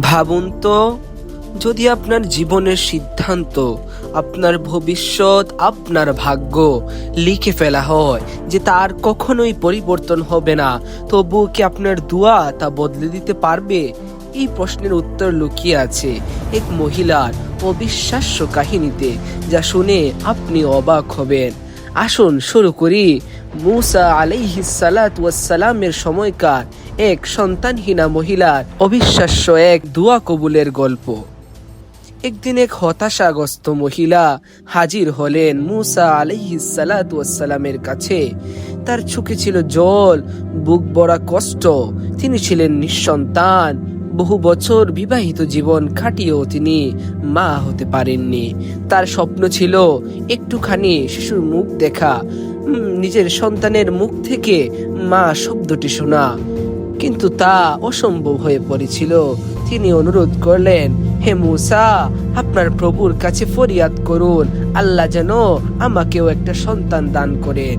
ভাবুন তো, যদি আপনার জীবনের সিদ্ধান্ত, আপনার ভবিষ্যৎ, আপনার ভাগ্য লিখে ফেলা হয় যে তার কখনোই পরিবর্তন হবে না তবু কি আপনার দোয়া তা বদলে দিতে পারবে? এই প্রশ্নের উত্তর লুকিয়ে আছে এক মহিলার অবিশ্বাস্য কাহিনীতে, যা শুনে আপনি অবাক হবেন। আসুন শুরু করি। মুসা আলাইহিস সালাত সালামের সময়কার এক সন্তানহীনা মহিলার অবিশ্বাস্য এক দোয়া কবুলের গল্প। একদিন এক হতাশাগ্রস্ত মহিলা হাজির হলেন মুসা আলাইহিস সালাত সালামের কাছে। তার চোখে ছিল জল, বুক বড়া কষ্ট। তিনি ছিলেন নিঃসন্তান। বহু বছর বিবাহিত জীবন কাটিয়েও তিনি মা হতে পারেননি। তার স্বপ্ন ছিল একটুখানি শিশুর মুখ দেখা। নিজের সন্তানের মুখ থেকে মা শব্দটি শোনা। কিন্তু তা অসম্ভব হয়ে পড়েছিল। তিনি অনুরোধ করলেন, হে মুসা, আপনার প্রভুর কাছে ফরিয়াদ করুন। আল্লাহ যেন আমাকেও একটা সন্তান দান করেন।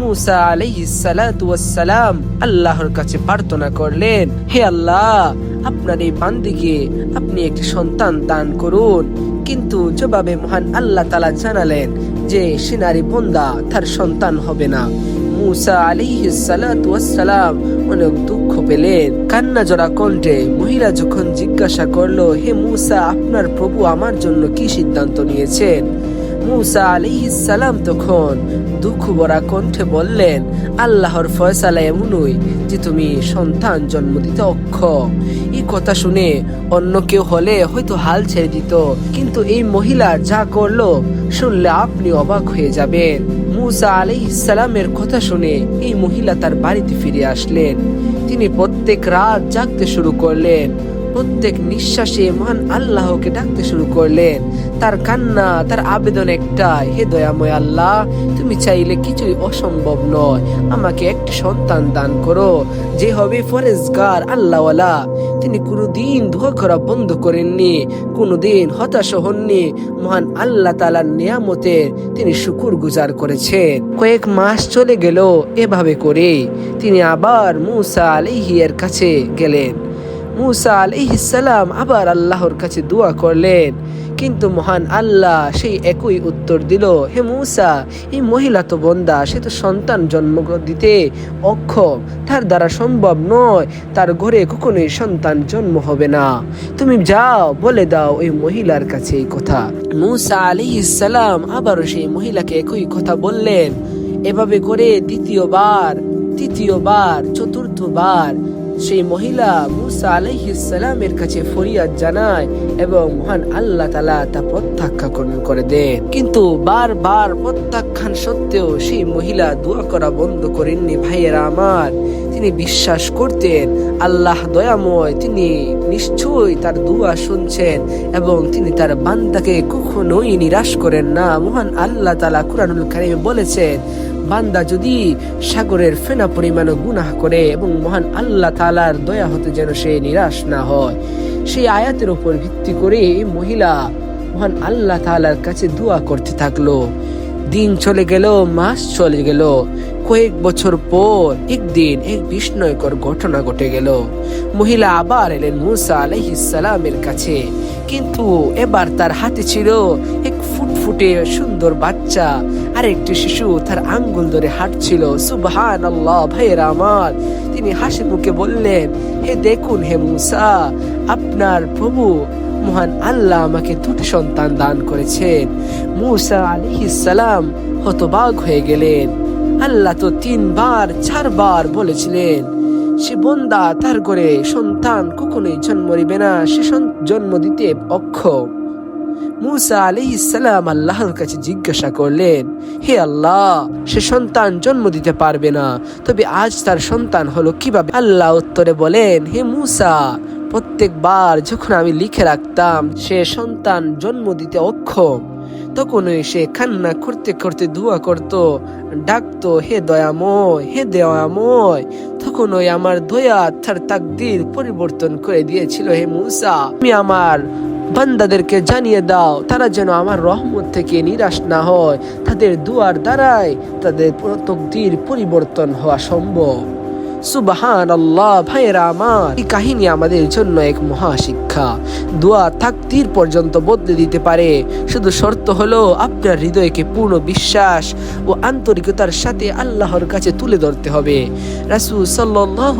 মুসা আলাইহিস ওয়াসসালাম আল্লাহর কাছে প্রার্থনা করলেন, হে আল্লাহ আপনার এই বান্দিকে আপনি একটি সন্তান দান করুন। কিন্তু জবাবে মহান আল্লাহ তালা জানালেন যে সে বন্দা, তার সন্তান হবে না। মুসা সালাতু ওয়াসসালাম অনেক দুঃখ পেলেন। কান্না জড়া কণ্ঠে মহিলা যখন জিজ্ঞাসা করল, হে মুসা, আপনার প্রভু আমার জন্য কি সিদ্ধান্ত নিয়েছেন? মুসা আলাইহিস সালাম তখন দুঃখ ভরা কণ্ঠে বললেন, আল্লাহর ফয়সালা এমনই যে তুমি সন্তান জন্ম দিতে অক্ষম। এই কথা শুনে অন্য কেউ হলে হয়তো হাল ছেড়ে দিত, কিন্তু এই মহিলা যা করল শুনলে আপনি অবাক হয়ে যাবেন। মুসা আলাইহিস সালামের কথা শুনে এই মহিলা তার বাড়িতে ফিরে আসলেন। তিনি প্রত্যেক রাত জাগতে শুরু করলেন। প্রত্যেক নিঃশ্বাসে মহান আল্লাহকে ডাকতে শুরু করলেন। তার কান্না, তার আবেদন একটাই, হে দয়াময় আল্লাহ, তুমি চাইলে কিছুই অসম্ভব নয়। আমাকে একটি সন্তান দান করো, যে হবে ফরেজগার, আল্লাহওয়ালা। তিনি কোনোদিন ধোয়া করা বন্ধ করেননি, কোনোদিন হতাশ হননি। মহান আল্লাহ তালার নিয়ামতের তিনি শুকুর গুজার করেছেন। কয়েক মাস চলে গেল এভাবে করে তিনি আবার মুসা আলিহিয়ের কাছে গেলেন। মুসা আলাইহিসালাম আবার আল্লাহর কাছে দোয়া করলেন। কিন্তু মহান আল্লাহ সেই একই উত্তর দিল, হে মুসা, এই মহিলা তো বন্দা, সে তো সন্তান জন্ম দিতে অক্ষম। তার দ্বারা সম্ভব নয়, তার ঘরে কখনোই সন্তান জন্ম হবে না। তুমি যাও, বলে দাও ওই মহিলার কাছে এই কথা। মুসা আলাইহিসালাম আবারও সেই মহিলাকে একই কথা বললেন। এভাবে করে দ্বিতীয়বার, তৃতীয়বার, চতুর্থবার সেই মহিলা মুসা আলাইহিসালামের কাছে ফরিয়াদ জানায় এবং মহান আল্লাহ তালা তা প্রত্যাখ্যান করে দেন। কিন্তু বারবার প্রত্যাখ্যান সত্ত্বেও সেই মহিলা দোয়া করা বন্ধ করেননি ভাইয়েরা আমার। তিনি বিশ্বাস করতেন, আল্লাহ দয়াময় তিনি নিশ্চয়ই তার দোয়া শুনছেন এবং তিনি তার বান্দাকে কখনোই নিরাশ করেন না। মহান আল্লাহ তালা কুরআনুল কারিমে বলেছেন বান্দা যদি সাগরের ফেনা পরিমাণ গুনাহ করে এবং মহান আল্লাহ তালার দয়া হতে যেন সে নিরাশ না হয়, সেই আয়াতের উপর ভিত্তি করে মহিলা মহান আল্লাহ তালার কাছে দোয়া করতে থাকল। দিন চলে গেল, মাস চলে গেল, কয়েক বছর পর একদিন এক বিস্ময়কর ঘটনা ঘটে গেল। মহিলা আবার এলেন মুসা আলাইহিসালামের কাছে, কিন্তু এবার তার হাতে ছিল ফুটফুটে সুন্দর বাচ্চা। আর একটি শিশু তার আঙ্গুল ধরে হাঁটছিল। সুবহান আল্লাহ ভাইয়েরা আমার। তিনি হাসি মুখে বললেন, হে দেখুন হে মুসা, আপনার প্রভু মহান আল্লাহ আমাকে দুটি সন্তান দান করেছেন। মুসা আলাইহিস সালাম হতবাগ হয়ে গেলেন। আল্লাহ তো তিনবার, চারবার বলেছিলেন, সে বন্দা তার করে সন্তান কখনোই জন্ম নিবে না, সে জন্ম দিতে অক্ষম। মুসা আলাইহিস সালাম আল্লাহর কাছে জিজ্ঞাসা করলেন, হে আল্লাহ, সে সন্তান জন্ম দিতে পারবে না। তবে আজ তার সন্তান হলো কীভাবে? আল্লাহ উত্তরে বলেন, হে মুসা, প্রত্যেকবার যখন আমি লিখে রাখতাম, সে সন্তান জন্ম দিতে অক্ষম। তখনই সে কান্না করতে করতে দোয়া করত, ডাকতো, হে দয়াময় হে দয়াময়। তখন ওই আমার দয়া তার তাকদির পরিবর্তন করে দিয়েছিল, হে মুসা আমি আমার বান্দাদেরকে জানিয়ে দাও, তারা যেন আমার রহমত থেকে নিরাশ না হয়। তাদের দুয়ার দ্বারাই তাদের তকদির পরিবর্তন হওয়া সম্ভব। সুবাহান আল্লাহ ভাইয়েরা আমার। এই কাহিনী আমাদের জন্য এক মহাশিক্ষা। দোয়া থাকতির পর্যন্ত বদলে দিতে পারে। শুধু শর্ত হলো আপনার হৃদয়কে পূর্ণ বিশ্বাস ও আন্তরিকতার সাথে আল্লাহর কাছে তুলে ধরতে হবে। রাসূল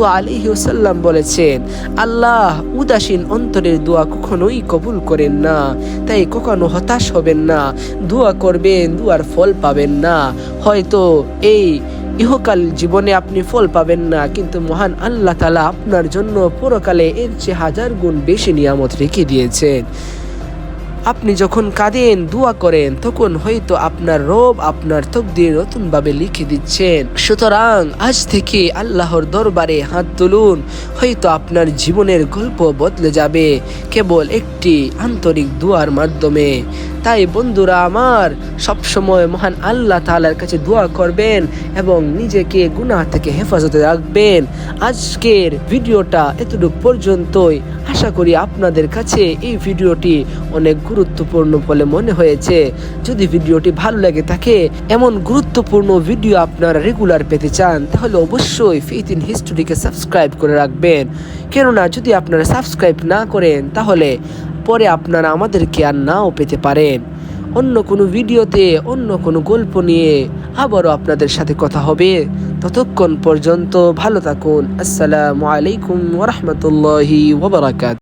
আলাইহি ওয়াসাল্লাম বলেছেন, আল্লাহ উদাসীন অন্তরের দোয়া কখনোই কবুল করেন না। তাই কখনো হতাশ হবেন না। দোয়া করবেন, দোয়ার ফল পাবেন না। হয়তো এই ইহকাল জীবনে আপনি ফল পাবেন না, কিন্তু মহান আল্লাহ তালা আপনার জন্য পরকালে এর চেয়ে হাজার গুণ বেশি নিয়ামত রেখে দিয়েছেন। আপনি যখন কাঁদেন, দোয়া করেন, তখন হয়তো আপনার রব আপনার তকদির নতুনভাবে লিখে দিচ্ছেন। সুতরাং আজ থেকে আল্লাহর দরবারে হাত তুলুন, হয়তো আপনার জীবনের গল্প বদলে যাবে, কেবল একটি আন্তরিক দোয়ার মাধ্যমে। তাই বন্ধুরা আমার, সবসময় মহান আল্লাহ তালার কাছে দোয়া করবেন এবং নিজেকে গুনাহ থেকে হেফাজতে রাখবেন। আজকের ভিডিওটা এতটুকু পর্যন্তই। আশা করি আপনাদের কাছে এই ভিডিওটি অনেক গুরুত্বপূর্ণ বলে মনে হয়েছে। যদি ভিডিওটি ভালো লাগে থাকে, এমন গুরুত্বপূর্ণ ভিডিও আপনারা রেগুলার পেতে চান, তাহলে অবশ্যই ফেথ ইন হিস্টোরিকে সাবস্ক্রাইব করে রাখবেন। কেননা, যদি আপনারা সাবস্ক্রাইব না করেন, তাহলে পরে আপনারা আমাদেরকে আর নাও পেতে পারেন। অন্য কোনো ভিডিওতে, অন্য কোনো গল্প নিয়ে আবারও আপনাদের সাথে কথা হবে। ততক্ষণ পর্যন্ত ভালো থাকুন। আসসালামু আলাইকুম ওরহমতুল্লাহি ওবরাকাত